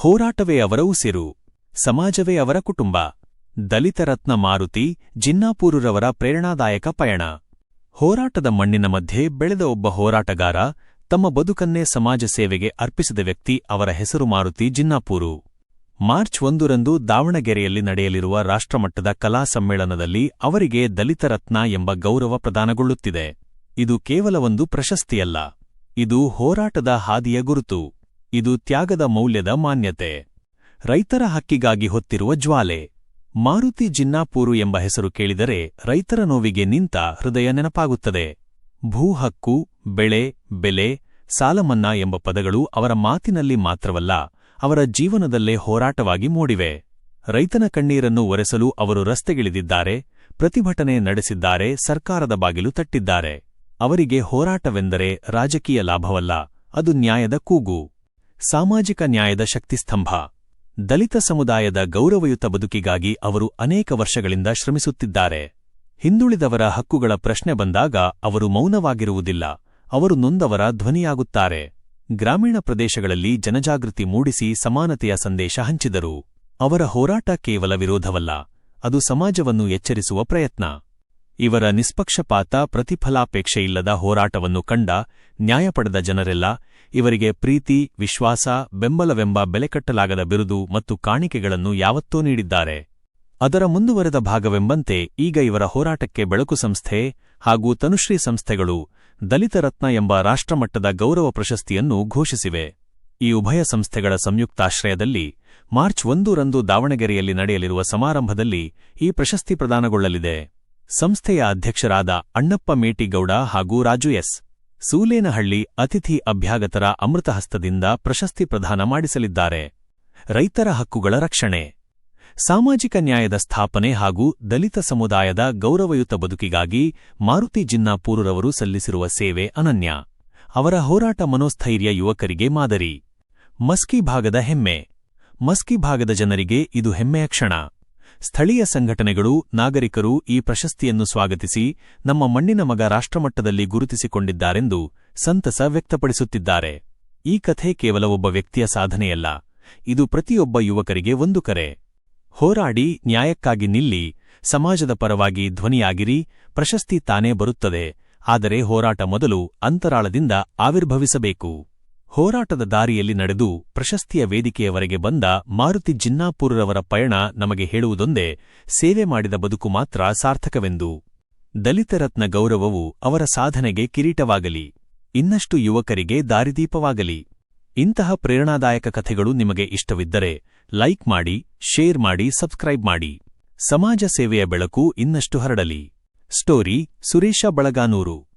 ಹೋರಾಟವೇ ಅವರ ಉಸಿರು, ಸಮಾಜವೇ ಅವರ ಕುಟುಂಬ. ದಲಿತರತ್ನ ಮಾರುತಿ ಜಿನ್ನಾಪೂರುರವರ ಪ್ರೇರಣಾದಾಯಕ ಪಯಣ. ಹೋರಾಟದ ಮಣ್ಣಿನ ಮಧ್ಯೆ ಬೆಳೆದ ಒಬ್ಬ ಹೋರಾಟಗಾರ, ತಮ್ಮ ಬದುಕನ್ನೇ ಸಮಾಜ ಸೇವೆಗೆ ಅರ್ಪಿಸಿದ ವ್ಯಕ್ತಿ ಅವರ ಹೆಸರು ಮಾರುತಿ ಜಿನ್ನಾಪೂರು. ಮಾರ್ಚ್ ಒಂದರಂದು ದಾವಣಗೆರೆಯಲ್ಲಿ ನಡೆಯಲಿರುವ ರಾಷ್ಟ್ರಮಟ್ಟದ ಕಲಾ ಸಮ್ಮೇಳನದಲ್ಲಿ ಅವರಿಗೆ ದಲಿತರತ್ನ ಎಂಬ ಗೌರವ ಪ್ರದಾನಗೊಳ್ಳುತ್ತಿದೆ. ಇದು ಕೇವಲ ಒಂದು ಪ್ರಶಸ್ತಿಯಲ್ಲ. ಇದು ಹೋರಾಟದ ಹಾದಿಯ ಗುರುತು. ಇದು ತ್ಯಾಗದ ಮೌಲ್ಯದ ಮಾನ್ಯತೆ. ರೈತರ ಹಕ್ಕಿಗಾಗಿ ಹೊತ್ತಿರುವ ಜ್ವಾಲೆ. ಮಾರುತಿ ಜಿನ್ನಾಪೂರು ಎಂಬ ಹೆಸರು ಕೇಳಿದರೆ ರೈತರ ನೋವಿಗೆ ನಿಂತ ಹೃದಯ ನೆನಪಾಗುತ್ತದೆ. ಭೂ ಹಕ್ಕು, ಬೆಳೆ, ಬೆಲೆ, ಸಾಲಮನ್ನಾ ಎಂಬ ಪದಗಳು ಅವರ ಮಾತಿನಲ್ಲಿ ಮಾತ್ರವಲ್ಲ, ಅವರ ಜೀವನದಲ್ಲೇ ಹೋರಾಟವಾಗಿ ಮೂಡಿವೆ. ರೈತನ ಕಣ್ಣೀರನ್ನು ಒರೆಸಲು ಅವರು ರಸ್ತೆಗಿಳಿದಿದ್ದಾರೆ, ಪ್ರತಿಭಟನೆ ನಡೆಸಿದ್ದಾರೆ, ಸರ್ಕಾರದ ಬಾಗಿಲು ತಟ್ಟಿದ್ದಾರೆ. ಅವರಿಗೆ ಹೋರಾಟವೆಂದರೆ ರಾಜಕೀಯ ಲಾಭವಲ್ಲ, ಅದು ನ್ಯಾಯದ ಕೂಗು. ಸಾಮಾಜಿಕ ನ್ಯಾಯದ ಶಕ್ತಿಸ್ತಂಭ ದಲಿತ ಸಮುದಾಯದ ಗೌರವಯುತ ಬದುಕಿಗಾಗಿ ಅವರು ಅನೇಕ ವರ್ಷಗಳಿಂದ ಶ್ರಮಿಸುತ್ತಿದ್ದಾರೆ. ಹಿಂದುಳಿದವರ ಹಕ್ಕುಗಳ ಪ್ರಶ್ನೆ ಬಂದಾಗ ಅವರು ಮೌನವಾಗಿರುವುದಿಲ್ಲ. ಅವರು ನೊಂದವರ ಧ್ವನಿಯಾಗುತ್ತಾರೆ. ಗ್ರಾಮೀಣ ಪ್ರದೇಶಗಳಲ್ಲಿ ಜನಜಾಗೃತಿ ಮೂಡಿಸಿ ಸಮಾನತೆಯ ಸಂದೇಶ ಹಂಚಿದರು. ಅವರ ಹೋರಾಟ ಕೇವಲ ವಿರೋಧವಲ್ಲ, ಅದು ಸಮಾಜವನ್ನು ಎಚ್ಚರಿಸುವ ಪ್ರಯತ್ನ. ಇವರ ನಿಷ್ಪಕ್ಷಪಾತ, ಪ್ರತಿಫಲಾಪೇಕ್ಷೆಯಿಲ್ಲದ ಹೋರಾಟವನ್ನು ಕಂಡ ನ್ಯಾಯಪಡೆದ ಜನರೆಲ್ಲ ಇವರಿಗೆ ಪ್ರೀತಿ, ವಿಶ್ವಾಸ, ಬೆಂಬಲವೆಂಬ ಬೆಲೆಕಟ್ಟಲಾಗದ ಬಿರುದು ಮತ್ತು ಕಾಣಿಕೆಗಳನ್ನು ಯಾವತ್ತೂ ನೀಡಿದ್ದಾರೆ. ಅದರ ಮುಂದುವರೆದ ಭಾಗವೆಂಬಂತೆ ಈಗ ಇವರ ಹೋರಾಟಕ್ಕೆ ಬೆಳಕು ಸಂಸ್ಥೆ ಹಾಗೂ ತನುಶ್ರೀ ಸಂಸ್ಥೆಗಳು ದಲಿತರತ್ನ ಎಂಬ ರಾಷ್ಟ್ರಮಟ್ಟದ ಗೌರವ ಪ್ರಶಸ್ತಿಯನ್ನು ಘೋಷಿಸಿವೆ. ಈ ಉಭಯ ಸಂಸ್ಥೆಗಳ ಸಂಯುಕ್ತಾಶ್ರಯದಲ್ಲಿ ಮಾರ್ಚ್ ಒಂದು ರಂದು ದಾವಣಗೆರೆಯಲ್ಲಿ ನಡೆಯಲಿರುವ ಸಮಾರಂಭದಲ್ಲಿ ಈ ಪ್ರಶಸ್ತಿ ಪ್ರದಾನಗೊಳ್ಳಲಿದೆ. ಸಂಸ್ಥೆಯ ಅಧ್ಯಕ್ಷರಾದ ಅಣ್ಣಪ್ಪ ಮೇಟಿಗೌಡ ಹಾಗೂ ರಾಜು ಎಸ್. ಸೂಲೇನಹಳ್ಳಿ ಅತಿಥಿ ಅಭ್ಯಾಗತರ ಅಮೃತಹಸ್ತದಿಂದ ಪ್ರಶಸ್ತಿ ಪ್ರದಾನ ಮಾಡಿಸಲಿದ್ದಾರೆ. ರೈತರ ಹಕ್ಕುಗಳ ರಕ್ಷಣೆ. ಸಾಮಾಜಿಕ ನ್ಯಾಯದ ಸ್ಥಾಪನೆ ಹಾಗೂ ದಲಿತ ಸಮುದಾಯದ ಗೌರವಯುತ ಬದುಕಿಗಾಗಿ ಮಾರುತಿ ಜಿನ್ನಾಪೂರುರವರು ಸಲ್ಲಿಸಿರುವ ಸೇವೆ ಅನನ್ಯ. ಅವರ ಹೋರಾಟ ಮನೋಸ್ಥೈರ್ಯ ಯುವಕರಿಗೆ ಮಾದರಿ. ಮಸ್ಕಿ ಭಾಗದ ಹೆಮ್ಮೆ. ಮಸ್ಕಿ ಭಾಗದ ಜನರಿಗೆ ಇದು ಹೆಮ್ಮೆಯ ಕ್ಷಣ. ಸ್ಥಳೀಯ ಸಂಘಟನೆಗಳು, ನಾಗರಿಕರು ಈ ಪ್ರಶಸ್ತಿಯನ್ನು ಸ್ವಾಗತಿಸಿ ನಮ್ಮ ಮಣ್ಣಿನ ಮಗ ರಾಷ್ಟ್ರಮಟ್ಟದಲ್ಲಿ ಗುರುತಿಸಿಕೊಂಡಿದ್ದಾರೆಂದು ಸಂತಸ ವ್ಯಕ್ತಪಡಿಸುತ್ತಿದ್ದಾರೆ. ಈ ಕಥೆ ಕೇವಲ ಒಬ್ಬ ವ್ಯಕ್ತಿಯ ಸಾಧನೆಯಲ್ಲ, ಇದು ಪ್ರತಿಯೊಬ್ಬ ಯುವಕರಿಗೆ ಒಂದು ಕರೆ. ಹೋರಾಡಿ ನ್ಯಾಯಕ್ಕಾಗಿ ನಿಲ್ಲಿ, ಸಮಾಜದ ಪರವಾಗಿ ಧ್ವನಿಯಾಗಿರಿ, ಪ್ರಶಸ್ತಿ ತಾನೇ ಬರುತ್ತದೆ, ಆದರೆ ಹೋರಾಟ ಮೊದಲು ಅಂತರಾಳದಿಂದ ಆವಿರ್ಭವಿಸಬೇಕು. ಹೋರಾಟದ ದಾರಿಯಲ್ಲಿ ನಡೆದು ಪ್ರಶಸ್ತಿಯ ವೇದಿಕೆಯವರೆಗೆ ಬಂದ ಮಾರುತಿ ಜಿನ್ನಾಪುರರವರ ಪಯಣ ನಮಗೆ ಹೇಳುವುದೊಂದೇ ಸೇವೆ ಮಾಡಿದ ಬದುಕು ಮಾತ್ರ ಸಾರ್ಥಕವೆಂದು. ದಲಿತರತ್ನ ಗೌರವವು ಅವರ ಸಾಧನೆಗೆ ಕಿರೀಟವಾಗಲಿ, ಇನ್ನಷ್ಟು ಯುವಕರಿಗೆ ದಾರಿದೀಪವಾಗಲಿ. ಇಂತಹ ಪ್ರೇರಣಾದಾಯಕ ಕಥೆಗಳು ನಿಮಗೆ ಇಷ್ಟವಿದ್ದರೆ ಲೈಕ್ ಮಾಡಿ, ಶೇರ್ ಮಾಡಿ, ಸಬ್ಸ್ಕ್ರೈಬ್ ಮಾಡಿ. ಸಮಾಜ ಸೇವೆಯ ಬೆಳಕು ಇನ್ನಷ್ಟು ಹರಡಲಿ. ಸ್ಟೋರಿ ಸುರೇಶ ಬಳಗಾನೂರು.